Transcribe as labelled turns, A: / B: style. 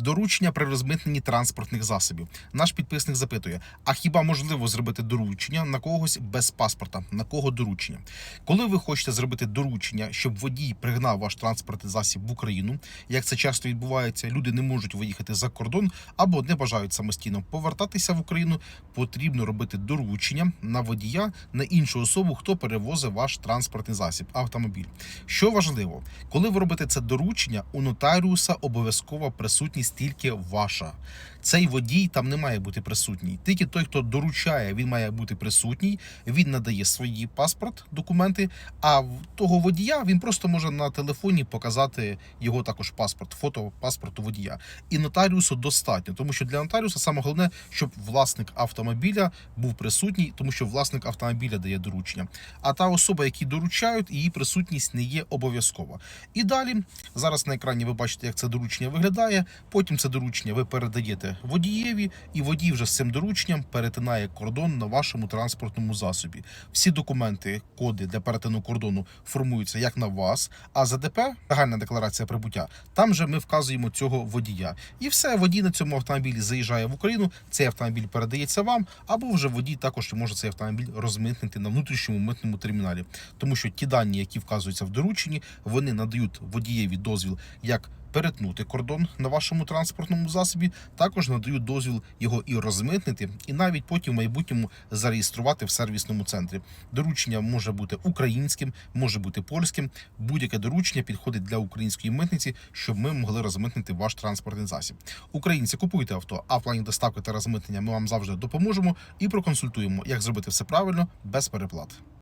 A: Доручення при розмитненні транспортних засобів. Наш підписник запитує: а хіба можливо зробити доручення на когось без паспорта? На кого доручення? Коли ви хочете зробити доручення, щоб водій пригнав ваш транспортний засіб в Україну, як це часто відбувається, люди не можуть виїхати за кордон або не бажають самостійно повертатися в Україну, потрібно робити доручення на водія на іншу особу, хто перевозить ваш транспортний засіб, автомобіль. Що важливо, коли ви робите це доручення, у нотаріуса обов'язкова присутність тільки ваша. Цей водій там не має бути присутній. Тільки той, хто доручає, він має бути присутній. Він надає свої паспорт, документи. А того водія він просто може на телефоні показати його також паспорт, фото паспорту водія. І нотаріусу достатньо, тому що для нотаріуса саме головне, щоб власник автомобіля був присутній, тому що власник автомобіля дає доручення. А та особа, які доручають, її присутність не є обов'язкова. І далі зараз на екрані ви бачите, як це доручення виглядає. Потім це доручення ви водієві, і водій вже з цим дорученням перетинає кордон на вашому транспортному засобі. Всі документи, коди для перетину кордону формуються як на вас. А ЗДП, загальна декларація прибуття, там же ми вказуємо цього водія. І все, водій на цьому автомобілі заїжджає в Україну. Цей автомобіль передається вам, або вже водій також може цей автомобіль розмитнити на внутрішньому митному терміналі, тому що ті дані, які вказуються в дорученні, вони надають водієві дозвіл як. Перетнути кордон на вашому транспортному засобі також надають дозвіл його і розмитнити, і навіть потім в майбутньому зареєструвати в сервісному центрі. Доручення може бути українським, може бути польським. Будь-яке доручення підходить для української митниці, щоб ми могли розмитнити ваш транспортний засіб. Українці купуйте авто, а в плані доставки та розмитнення ми вам завжди допоможемо і проконсультуємо, як зробити все правильно без переплат.